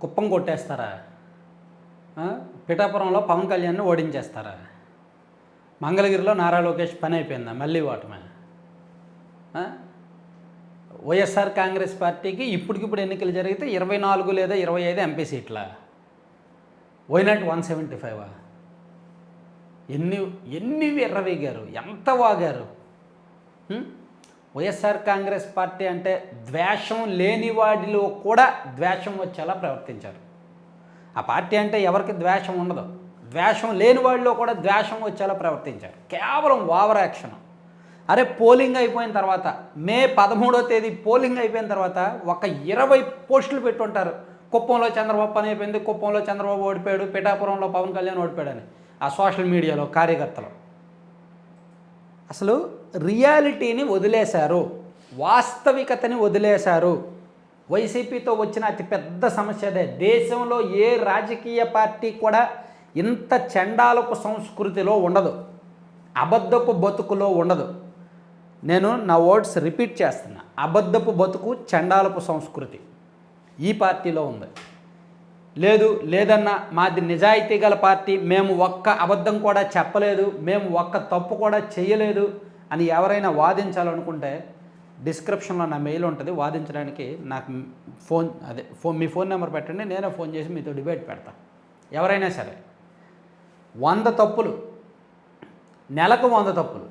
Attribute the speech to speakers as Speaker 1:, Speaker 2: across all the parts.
Speaker 1: కుప్పం కొట్టేస్తారా? పిఠాపురంలో పవన్ కళ్యాణ్ని ఓడించేస్తారా? మంగళగిరిలో నారా లోకేష్ పని అయిపోయిందా మళ్ళీ ఓటమే? వైఎస్ఆర్ కాంగ్రెస్ పార్టీకి ఇప్పటికిప్పుడు ఎన్నికలు జరిగితే ఇరవై నాలుగు లేదా ఇరవై ఐదు ఎంపీ సీట్ల. వైనాట్ వన్ సెవెంటీ ఫైవ్ ఎన్ని ఎన్ని ఎర్రవేగారు? ఎంత వాగారు? వైఎస్ఆర్ కాంగ్రెస్ పార్టీ అంటే ద్వేషం లేని వాడిలో కూడా ద్వేషం వచ్చేలా ప్రవర్తించారు. ఆ పార్టీ అంటే ఎవరికి ద్వేషం ఉండదు. ద్వేషం లేని వాళ్ళలో కూడా ద్వేషం వచ్చేలా ప్రవర్తించారు. కేవలం ఓవర్ యాక్షన్ అరే పోలింగ్ అయిపోయిన తర్వాత మే పదమూడో తేదీ పోలింగ్ అయిపోయిన తర్వాత ఒక ఇరవై పోస్టులు పెట్టుంటారు. కుప్పంలో చంద్రబాబు పని అయిపోయింది కుప్పంలో చంద్రబాబు ఓడిపోయాడు పిఠాపురంలో పవన్ కళ్యాణ్ ఓడిపోయాడని. ఆ సోషల్ మీడియాలో కార్యకర్తలు. అసలు రియాలిటీని వదిలేశారు. వాస్తవికతని వదిలేశారు. వైసీపీతో వచ్చిన అతిపెద్ద సమస్య అదే. దేశంలో ఏ రాజకీయ పార్టీ కూడా ఇంత చండాలపు సంస్కృతిలో ఉండదు. అబద్ధపు బతుకులో ఉండదు. నేను నా వర్డ్స్ రిపీట్ చేస్తున్నా. అబద్ధపు బతుకు చండాలపు సంస్కృతి ఈ పార్టీలో ఉంది. లేదు లేదన్నా మాది నిజాయితీ గల పార్టీ. మేము ఒక్క అబద్ధం కూడా చెప్పలేదు. మేము ఒక్క తప్పు కూడా చేయలేదు. అని ఎవరైనా వాదించాలనుకుంటే డిస్క్రిప్షన్లో నా మెయిల్ ఉంటుంది. వాదించడానికి నాకు ఫోన్ అదే ఫోన్ మీ ఫోన్ నెంబర్ పెట్టండి. నేనే ఫోన్ చేసి మీతో డిబేట్ పెడతా. ఎవరైనా సరే. వంద తప్పులు. నెలకు వంద తప్పులు.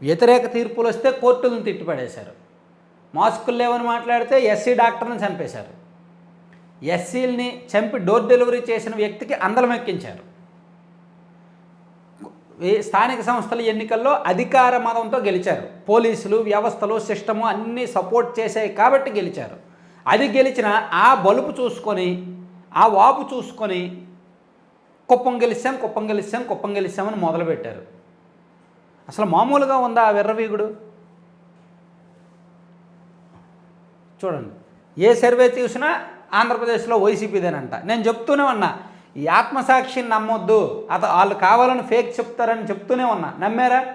Speaker 1: వ్యతిరేక తీర్పులు వస్తే కోర్టులను తిట్టిపడేశారు. మాస్కులు లేవని మాట్లాడితే ఎస్సీ డాక్టర్ని చంపేశారు. ఎస్సీల్ని చంపి డోర్ డెలివరీ చేసిన వ్యక్తికి అందలం ఎక్కించారు. స్థానిక సంస్థల ఎన్నికల్లో అధికార మతంతో గెలిచారు. పోలీసులు వ్యవస్థలు సిస్టము అన్నీ సపోర్ట్ చేశాయి కాబట్టి గెలిచారు. అది గెలిచిన ఆ బలుపు చూసుకొని ఆ వాపు చూసుకొని కుప్పం గెలిచాం కుప్పం గెలిచాం కుప్పం గెలిచామని మొదలుపెట్టారు. అసలు మామూలుగా ఉందా ఆ విర్రవీగుడు? చూడండి. ఏ సర్వే చూసినా ఆంధ్రప్రదేశ్లో వైసీపీదేనంట నేను చెప్తూనే ఉన్నా. ఈ ఆత్మసాక్షిని నమ్మొద్దు. అత వాళ్ళు కావాలని ఫేక్ చెప్తారని చెప్తూనే ఉన్నా. నమ్మారా?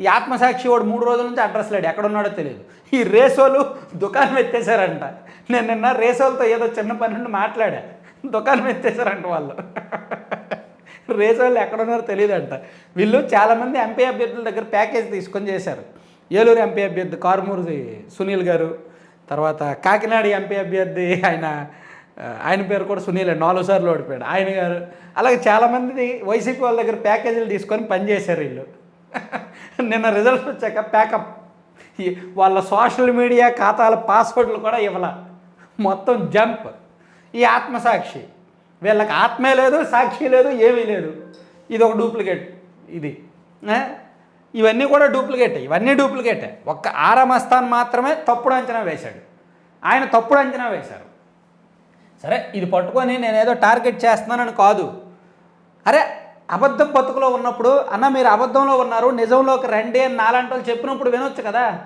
Speaker 1: ఈ ఆత్మసాక్షి వాడు మూడు రోజుల నుంచి అడ్రస్ లేడు. ఎక్కడున్నాడో తెలియదు. ఈ రేసోలు దుకాణం ఎత్తేసారంట నేను నిన్న రేసోలతో ఏదో చిన్న పని నుండి మాట్లాడా. దుకాణం ఎత్తేసారంట వాళ్ళు. రేసోళ్ళు ఎక్కడున్నారో తెలియదంట. వీళ్ళు చాలామంది ఎంపీ అభ్యర్థుల దగ్గర ప్యాకేజ్ తీసుకొని చేశారు. ఏలూరు ఎంపీ అభ్యర్థి కారుమూరి సునీల్ గారు తర్వాత కాకినాడ ఎంపీ అభ్యర్థి ఆయన ఆయన పేరు కూడా సునీల్ నాలుగు సార్లు ఓడిపోయాడు. ఆయన గారు అలాగే చాలామంది వైసీపీ వాళ్ళ దగ్గర ప్యాకేజీలు తీసుకొని పనిచేశారు వీళ్ళు. నిన్న రిజల్ట్స్ వచ్చాక ప్యాకప్. ఈ వాళ్ళ సోషల్ మీడియా ఖాతాల పాస్వర్డ్లు కూడా ఇవ్వాల. మొత్తం జంప్. ఈ ఆత్మసాక్షి. వీళ్ళకి ఆత్మే లేదు సాక్షి లేదు ఏమీ లేదు. ఇది ఒక డూప్లికేట్. ఇది. ఇవన్నీ కూడా డూప్లికేట్. ఇవన్నీ డూప్లికేటే. ఒక్క ఆరామస్థాన్ మాత్రమే తప్పుడు అంచనా వేశాడు. ఆయన తప్పుడు అంచనా వేశారు. సరే ఇది పట్టుకొని నేనేదో టార్గెట్ చేస్తున్నానని కాదు. అరే అబద్ధం బతుకులో ఉన్నప్పుడు అన్న మీరు అబద్ధంలో ఉన్నారు నిజంలోకి రండి అని నాలాంటి వాళ్ళు చెప్పినప్పుడు వినొచ్చు కదా?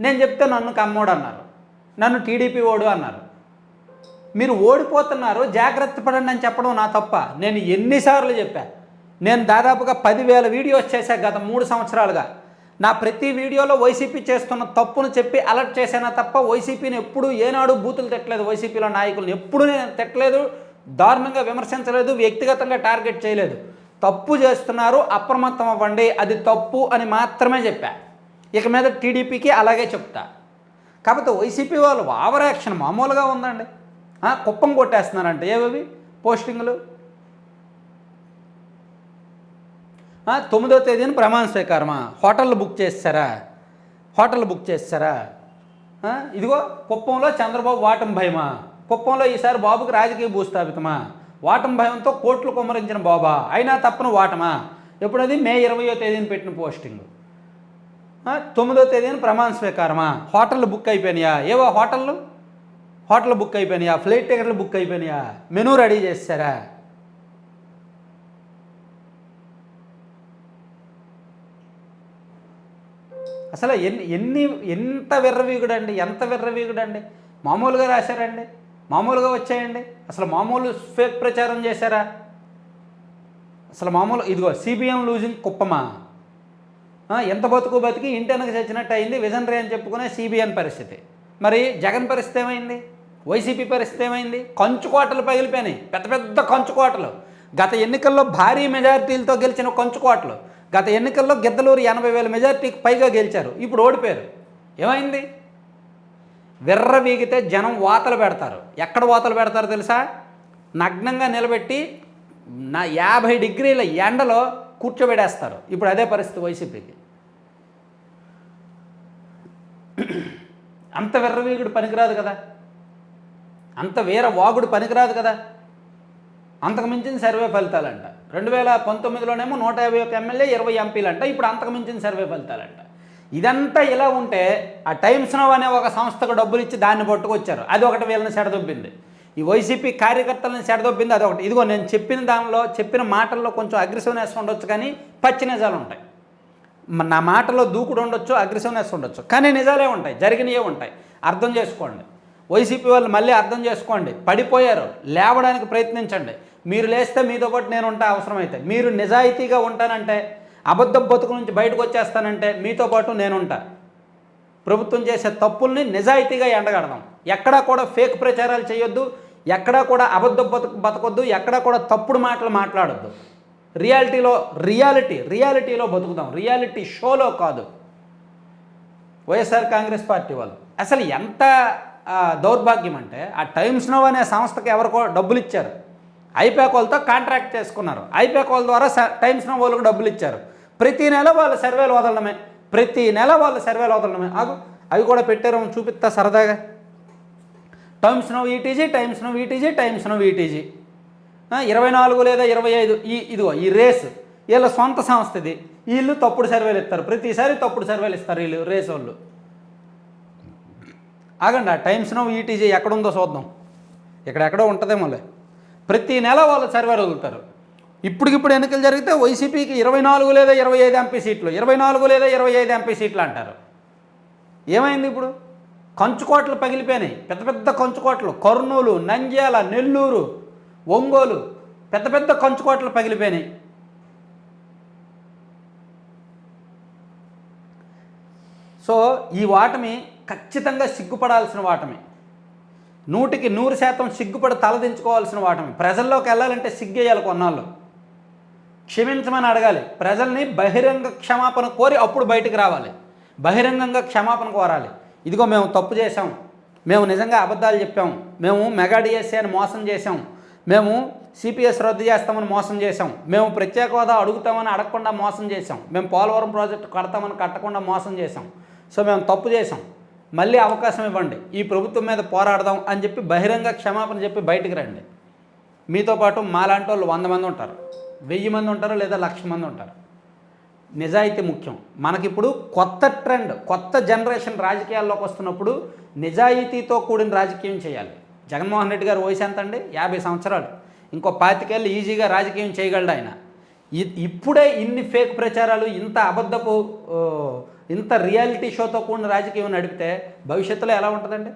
Speaker 1: నేను చెప్తే నన్ను కమ్మోడు అన్నారు. నన్ను టీడీపీ ఓడు అన్నారు. మీరు ఓడిపోతున్నారు జాగ్రత్త పడండి అని చెప్పడం నా తప్ప. నేను ఎన్నిసార్లు చెప్పా. నేను దాదాపుగా పదివేల వీడియోస్ చేశాను గత మూడు సంవత్సరాలుగా. నా ప్రతి వీడియోలో వైసీపీ చేస్తున్న తప్పును చెప్పి అలర్ట్ చేసేనా తప్ప వైసీపీని ఎప్పుడు ఏనాడు బూతులు తిట్టలేదు వైసీపీలో నాయకులను. ఎప్పుడు నేను తిట్టలేదు దారుణంగా విమర్శించలేదు వ్యక్తిగతంగా టార్గెట్ చేయలేదు. తప్పు చేస్తున్నారు అప్రమత్తం అవ్వండి అది తప్పు అని మాత్రమే చెప్పా. ఇక మీద టీడీపీకి అలాగే చెప్తా. కాకపోతే వైసీపీ వాళ్ళు ఓవర్ యాక్షన్ మామూలుగా ఉందండి. కుప్పం కొట్టేస్తున్నారంట. ఏవేవి? పోస్టింగ్లు ఆ, తొమ్మిదో తేదీన ప్రమాణ స్వీకారమా? హోటళ్ళు బుక్ చేస్తారా? హోటల్ బుక్ చేస్తారా? ఇదిగో కుప్పంలో చంద్రబాబు వాటం భయమా? కుప్పంలో ఈసారి బాబుకి రాజకీయ భూస్థాపితమా? వాటం భయంతో కోట్లు కుమ్మరించిన బాబా అయినా తప్పను వాటమా? ఎప్పుడది? మే ఇరవయో తేదీన పెట్టిన పోస్టింగ్. తొమ్మిదో తేదీన ప్రమాణ స్వీకారమా? హోటళ్ళు బుక్ అయిపోయినాయా? ఏవో హోటళ్ళు? హోటల్ బుక్ అయిపోయినాయా? ఫ్లైట్ టికెట్లు బుక్ అయిపోయినాయా? మెనూ రెడీ చేస్తారా? అసలు ఎన్ని ఎన్ని ఎంత విర్రవీగుడండి ఎంత విర్రవీగుడండి? మామూలుగా రాశారండి? మామూలుగా వచ్చాయండి? అసలు మామూలు ఫేక్ ప్రచారం చేశారా? అసలు మామూలు ఇదిగో సిబిఎం లూజింగ్ కుప్పమా? ఎంత బతుకు బతికి ఇంటెనక చచ్చినట్టు అయింది విజన్ అని చెప్పుకునే సిబిఎన్ పరిస్థితి. మరి జగన్ పరిస్థితి ఏమైంది? వైసీపీ పరిస్థితి ఏమైంది? కంచుకోటలు పగిలిపోయినాయి పెద్ద పెద్ద కంచుకోటలు గత ఎన్నికల్లో భారీ మెజారిటీలతో గెలిచిన కంచుకోటలు గత ఎన్నికల్లో గిద్దలూరు ఎనభై వేల మెజార్టీకి పైగా గెలిచారు. ఇప్పుడు ఓడిపోయారు. ఏమైంది? విర్ర వీగితే జనం వాతలు పెడతారు. ఎక్కడ వాతలు పెడతారో తెలుసా? నగ్నంగా నిలబెట్టి నా యాభై డిగ్రీల ఎండలో కూర్చోబెడేస్తారు ఇప్పుడు అదే పరిస్థితి వైసీపీకి. అంత విర్రవీగుడు పనికిరాదు కదా? అంత వీర వాగుడు పనికిరాదు కదా? అంతకు మించిన సర్వే ఫలితాలంట. రెండు వేల పంతొమ్మిదిలోనేమో నూట యాభై ఒక ఎమ్మెల్యే ఇరవై ఎంపీలంట. ఇప్పుడు అంతకు మించిన సర్వే ఫలితాలంట. ఇదంతా ఇలా ఉంటే ఆ టైమ్స్ నవ్ అనే ఒక సంస్థకు డబ్బులు ఇచ్చి దాన్ని పట్టుకొచ్చారు. అది ఒకటి వీళ్ళని సెడదొబ్బింది. ఈ వైసీపీ కార్యకర్తలను సెడదొబ్బింది అదొకటి ఇదిగో నేను చెప్పిన దానిలో చెప్పిన మాటల్లో కొంచెం అగ్రెసివ్నెస్ ఉండొచ్చు కానీ పచ్చి నిజాలు ఉంటాయి నా మాటలో దూకుడు ఉండొచ్చు అగ్రెసివ్నెస్ ఉండొచ్చు. కానీ నిజాలే ఉంటాయి జరిగినవే ఉంటాయి. అర్థం చేసుకోండి. వైసీపీ వాళ్ళు మళ్ళీ అర్థం చేసుకోండి. పడిపోయారు. లేవడానికి ప్రయత్నించండి. మీరు లేస్తే మీతో పాటు నేను ఉంటా అవసరమైతే. మీరు నిజాయితీగా ఉంటానంటే అబద్ధ బతుకు నుంచి బయటకు వచ్చేస్తానంటే మీతో పాటు నేనుంటా ప్రభుత్వం చేసే తప్పుల్ని నిజాయితీగా ఎండగడదాం. ఎక్కడా కూడా ఫేక్ ప్రచారాలు చేయొద్దు. ఎక్కడా కూడా అబద్ధ బతుకు బతకొద్దు. ఎక్కడా కూడా తప్పుడు మాటలు మాట్లాడొద్దు. రియాలిటీలో రియాలిటీ రియాలిటీలో బతుకుదాం. రియాలిటీ షోలో కాదు. వైఎస్ఆర్ కాంగ్రెస్ పార్టీ వాళ్ళు. అసలు ఎంత దౌర్భాగ్యం అంటే ఆ టైమ్స్ నో అనే సంస్థకి ఎవరికో డబ్బులు ఇచ్చారు. ఐపాక్ వాళ్ళతో కాంట్రాక్ట్ చేసుకున్నారు. ఐపాక్ వాళ్ళ ద్వారా టైమ్స్ నో వాళ్ళకు డబ్బులు ఇచ్చారు. ప్రతి నెల వాళ్ళ సర్వేలు వదలడమే. ప్రతి నెల వాళ్ళ సర్వేలు వదలడమే. ఆగు అవి కూడా పెట్టారు చూపిస్తా సరదాగా. Times Now ETG Times Now ETG Times Now ETG ఇరవై నాలుగు లేదా ఇరవై ఐదు ఈ ఇదిగో ఈ రేస్. వీళ్ళ సొంత సంస్థది. వీళ్ళు తప్పుడు సర్వేలు ఇస్తారు. ప్రతిసారి తప్పుడు సర్వేలు ఇస్తారు వీళ్ళు రేస్ వాళ్ళు. ఆగండి ఆ టైమ్స్ నో ఈటీజీ ఎక్కడుందో చూద్దాం. ఇక్కడ ఎక్కడో ఉంటుందేమోలే. ప్రతి నెల వాళ్ళు సర్వేలు వదులుతారు. ఇప్పటికిప్పుడు ఎన్నికలు జరిగితే వైసీపీకి ఇరవై నాలుగు లేదా ఇరవై ఐదు ఎంపీ సీట్లు ఇరవై నాలుగు లేదా ఇరవై ఐదు ఎంపీ సీట్లు అంటారు. ఏమైంది ఇప్పుడు? కంచుకోట్లు పగిలిపోయినాయి. పెద్ద పెద్ద కంచుకోట్లు కర్నూలు నంద్యాల నెల్లూరు ఒంగోలు పెద్ద పెద్ద కంచుకోట్లు పగిలిపోయినాయి. సో ఈ వాటమి ఖచ్చితంగా సిగ్గుపడాల్సిన వాటమి. నూటికి నూరు శాతం సిగ్గుపడి తలదించుకోవాల్సిన వాటమి. ప్రజల్లోకి వెళ్ళాలంటే సిగ్గేయాలి కొన్నాళ్ళు. క్షమించమని అడగాలి. ప్రజల్ని బహిరంగ క్షమాపణ కోరి అప్పుడు బయటికి రావాలి. బహిరంగంగా క్షమాపణ కోరాలి. ఇదిగో మేము తప్పు చేసాం మేము నిజంగా అబద్ధాలు చెప్పాం. మేము మెగా డిఎస్సీ అని మోసం చేసాం మేము సిపిఎస్ రద్దు చేస్తామని మోసం చేసాం మేము ప్రత్యేక హోదా అడుగుతామని అడగకుండా మోసం చేసాం మేము పోలవరం ప్రాజెక్టు కడతామని కట్టకుండా మోసం చేసాం సో మేము తప్పు చేసాం మళ్ళీ అవకాశం ఇవ్వండి. ఈ ప్రభుత్వం మీద పోరాడదాం అని చెప్పి బహిరంగ క్షమాపణ చెప్పి బయటికి రండి. మీతో పాటు మాలాంటి వాళ్ళు వంద మంది ఉంటారు. వెయ్యి మంది ఉంటారు లేదా లక్ష మంది ఉంటారు. నిజాయితీ ముఖ్యం. మనకిప్పుడు కొత్త ట్రెండ్ కొత్త జనరేషన్ రాజకీయాల్లోకి వస్తున్నప్పుడు నిజాయితీతో కూడిన రాజకీయం చేయాలి. జగన్మోహన్ రెడ్డి గారు వయసు ఎంత అండి యాభై సంవత్సరాలు. ఇంకో పాతికేళ్ళు ఈజీగా రాజకీయం చేయగలడు ఆయన. ఇ- ఇప్పుడే ఇన్ని ఫేక్ ప్రచారాలు ఇంత అబద్ధపు ఇంత రియాలిటీ షోతో కూడిన రాజకీయం నడిపితే భవిష్యత్తులో ఎలా ఉంటుందండి?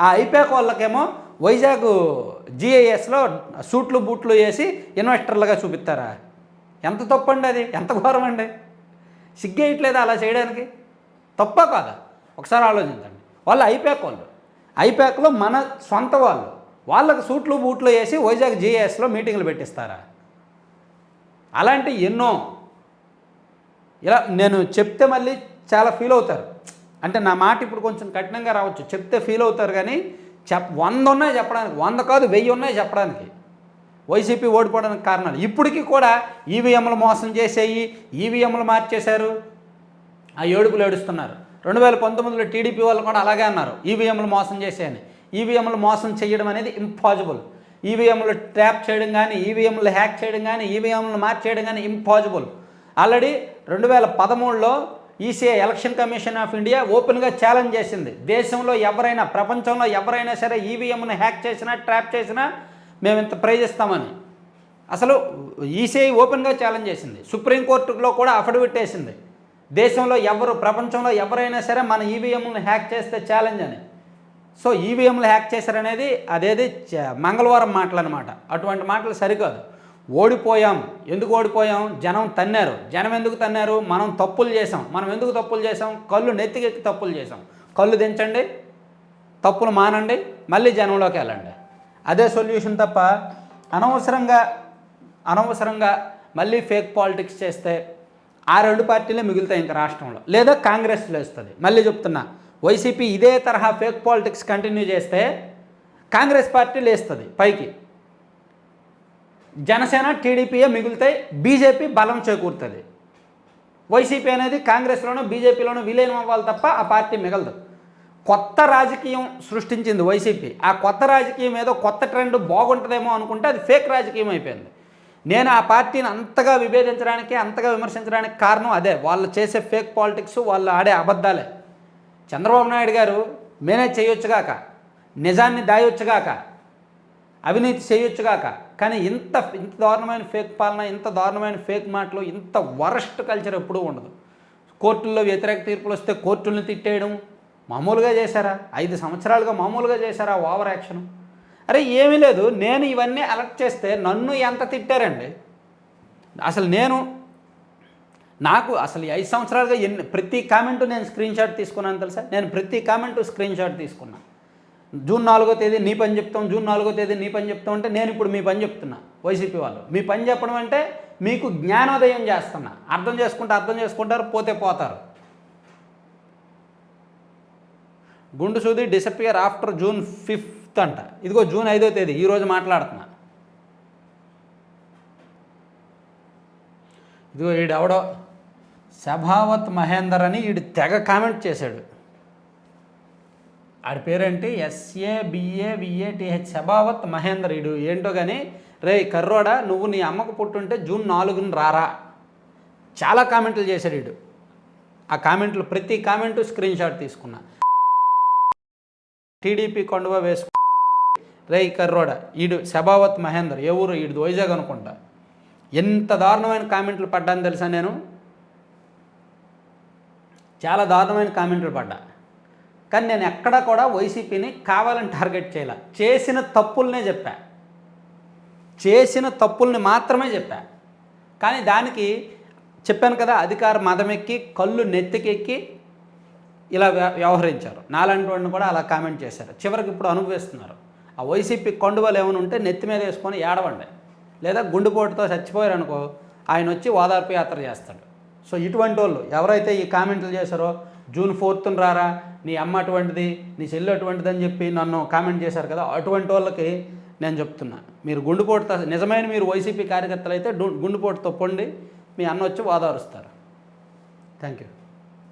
Speaker 1: ఆ ఐపాక్ వాళ్ళకేమో వైజాగ్ జిఐఎస్లో సూట్లు బూట్లు వేసి ఇన్వెస్టర్లుగా చూపిస్తారా? ఎంత తప్పండి అది? ఎంత ఘోరం అండి? సిగ్గేయట్లేదా అలా చేయడానికి? తప్ప కాదా? ఒకసారి ఆలోచించండి. వాళ్ళు ఐపాక్ వాళ్ళు. ఐపాక్లో మన సొంత వాళ్ళు. వాళ్ళకి సూట్లు బూట్లు వేసి వైజాగ్ జిఐఎస్లో మీటింగ్లు పెట్టిస్తారా? అలాంటి ఎన్నో. ఇలా నేను చెప్తే మళ్ళీ చాలా ఫీల్ అవుతారు. అంటే నా మాట ఇప్పుడు కొంచెం కఠినంగా రావచ్చు. చెప్తే ఫీల్ అవుతారు కానీ చెప్ వంద ఉన్నాయి చెప్పడానికి. వంద కాదు వెయ్యి ఉన్నాయి చెప్పడానికి. వైసీపీ ఓడిపోవడానికి కారణాలు. ఇప్పటికీ కూడా ఈవీఎంలు మోసం చేసేయి ఈవీఎంలు మార్చేశారు. ఆ ఏడుపులు ఏడుస్తున్నారు. రెండు వేల పంతొమ్మిదిలో టీడీపీ వాళ్ళు కూడా అలాగే అన్నారు. ఈవీఎంలు మోసం చేసేయని. ఈవీఎంలు మోసం చేయడం అనేది ఇంపాసిబుల్ ఈవీఎంలు ట్యాప్ చేయడం కానీ ఈవీఎంలు హ్యాక్ చేయడం కానీ ఈవీఎంలు మార్చేయడం కానీ ఇంపాసిబుల్ ఆల్రెడీ రెండు వేల పదమూడులో ECI election commission of India ఓపెన్గా ఛాలెంజ్ చేసింది. దేశంలో ఎవరైనా ప్రపంచంలో ఎవరైనా సరే ఈవీఎంను హ్యాక్ చేసినా ట్రాప్ చేసినా మేము ఇంత ప్రైజ్ ఇస్తామని అసలు ఈసీఐ ఓపెన్గా ఛాలెంజ్ చేసింది. సుప్రీంకోర్టులో కూడా అఫిడవిట్ వేసింది. దేశంలో ఎవరు ప్రపంచంలో ఎవరైనా సరే మన ఈవీఎంను హ్యాక్ చేస్తే ఛాలెంజ్ అని. సో ఈవీఎంలు హ్యాక్ చేశారనేది అదేది మంగళవారం మాటలు అనమాట అటువంటి మాటలు సరికాదు. ఓడిపోయాం. ఎందుకు ఓడిపోయాం? జనం తన్నారు. జనం ఎందుకు తన్నారు? మనం తప్పులు చేసాం మనం ఎందుకు తప్పులు చేసాం కళ్ళు నెత్తికెక్కి తప్పులు చేసాం కళ్ళు దించండి. తప్పులు మానండి. మళ్ళీ జనంలోకి వెళ్ళండి. అదే సొల్యూషన్ తప్ప అనవసరంగా అనవసరంగా మళ్ళీ ఫేక్ పాలిటిక్స్ చేస్తే ఆ రెండు పార్టీలే మిగులుతాయి ఇంకా రాష్ట్రంలో. లేదా కాంగ్రెస్ లేస్తుంది మళ్ళీ చెప్తున్నా వైసీపీ ఇదే తరహా ఫేక్ పాలిటిక్స్ కంటిన్యూ చేస్తే కాంగ్రెస్ పార్టీ లేస్తుంది పైకి. జనసేన టీడీపీయే మిగులుతాయి బీజేపీ బలం చేకూరుతుంది. వైసీపీ అనేది కాంగ్రెస్లోనూ బీజేపీలోనూ విలీనం అవ్వాలి తప్ప ఆ పార్టీ మిగలదు. కొత్త రాజకీయం సృష్టించింది వైసీపీ. ఆ కొత్త రాజకీయం ఏదో కొత్త ట్రెండ్ బాగుంటుందేమో అనుకుంటే అది ఫేక్ రాజకీయం అయిపోయింది. నేను ఆ పార్టీని అంతగా విభేదించడానికి అంతగా విమర్శించడానికి కారణం అదే. వాళ్ళు చేసే ఫేక్ పాలిటిక్స్ వాళ్ళు ఆడే అబద్ధాలే. చంద్రబాబు నాయుడు గారు మేనేజ్ చేయొచ్చుగాక నిజాన్ని దాయొచ్చుగాక అవినీతి చేయొచ్చుగాక కానీ ఇంత ఇంత దారుణమైన ఫేక్ పాలన ఇంత దారుణమైన ఫేక్ మాటలు ఇంత వరస్ట్ కల్చర్ ఎప్పుడూ ఉండదు. కోర్టుల్లో వ్యతిరేక తీర్పులు వస్తే కోర్టులను తిట్టేయడం మామూలుగా చేశారా? ఐదు సంవత్సరాలుగా మామూలుగా చేశారా ఓవర్ యాక్షన్? అరే ఏమీ లేదు. నేను ఇవన్నీ అలర్ట్ చేస్తే నన్ను ఎంత తిట్టారండి? అసలు నేను నాకు అసలు ఐదు సంవత్సరాలుగా ఎన్ని ప్రతి కామెంటు నేను స్క్రీన్ షాట్ తీసుకున్నాను తెలుసా? నేను ప్రతి కామెంటు స్క్రీన్ షాట్ తీసుకున్నా. జూన్ నాలుగో తేదీ నీ పని చెప్తాం జూన్ నాలుగో తేదీ నీ పని చెప్తాం అంటే నేను ఇప్పుడు మీ పని చెప్తున్నా వైసీపీ వాళ్ళు. మీ పని చెప్పడం అంటే మీకు జ్ఞానోదయం చేస్తున్నా. అర్థం చేసుకుంటే అర్థం చేసుకుంటారు పోతే పోతారు. గుండు సూది డిసపియర్ ఆఫ్టర్ జూన్ ఫిఫ్త్ అంట. ఇదిగో జూన్ ఐదో తేదీ ఈరోజు మాట్లాడుతున్నా. ఇదిగో ఈడెవడో? సభావత్ మహేందర్ అని ఈడు తెగ కామెంట్ చేశాడు. ఆడి పేరేంటి S A B A V A T H Sabhavath Mahender. ఏంటో కానీ రే కర్రోడా నువ్వు నీ అమ్మకు పుట్టుంటే జూన్ నాలుగున రారా. చాలా కామెంట్లు చేశాడు ఈడు ఆ కామెంట్లు ప్రతి కామెంటు స్క్రీన్ షాట్ తీసుకున్నా. టీడీపీ కొండవ వేసుకు రే కర్రోడ ఈడు శబావత్ మహేందర్. ఏ ఊరు? ఈడు వైజాగ్ అనుకుంటా. ఎంత దారుణమైన కామెంట్లు పడ్డాను తెలుసా నేను? చాలా దారుణమైన కామెంట్లు పడ్డా. కానీ నేను ఎక్కడా కూడా వైసీపీని కావాలని టార్గెట్ చేయాల. చేసిన తప్పులనే చెప్పా. చేసిన తప్పుల్ని మాత్రమే చెప్పా. కానీ దానికి చెప్పాను కదా అధికార మదమెక్కి కళ్ళు నెత్తికెక్కి ఇలా వ్య- వ్యవహరించారు. నాలాంటి వాడిని కూడా అలా కామెంట్ చేశారు. చివరికి ఇప్పుడు అనుభవిస్తున్నారు. ఆ వైసీపీ కొండవలు ఏమైనా ఉంటే నెత్తి మీద వేసుకొని ఏడవండి. లేదా గుండెపోటుతో చచ్చిపోయారు అనుకో ఆయన వచ్చి ఓదార్పు యాత్ర చేస్తాడు. సో ఇటువంటి వాళ్ళు ఎవరైతే ఈ కామెంట్లు చేశారో జూన్ ఫోర్త్న రారా? నీ అమ్మ అటువంటిది నీ చెల్లి అటువంటిది అని చెప్పి నన్ను కామెంట్ చేశారు కదా అటువంటి వాళ్ళకి నేను చెప్తున్నా. మీరు గుండుపోటుతో నిజమైన మీరు వైసీపీ కార్యకర్తలు అయితే గుండుపోటు తప్పండి పొండి మీ అన్న వచ్చి వాదారుస్తారు. Thank you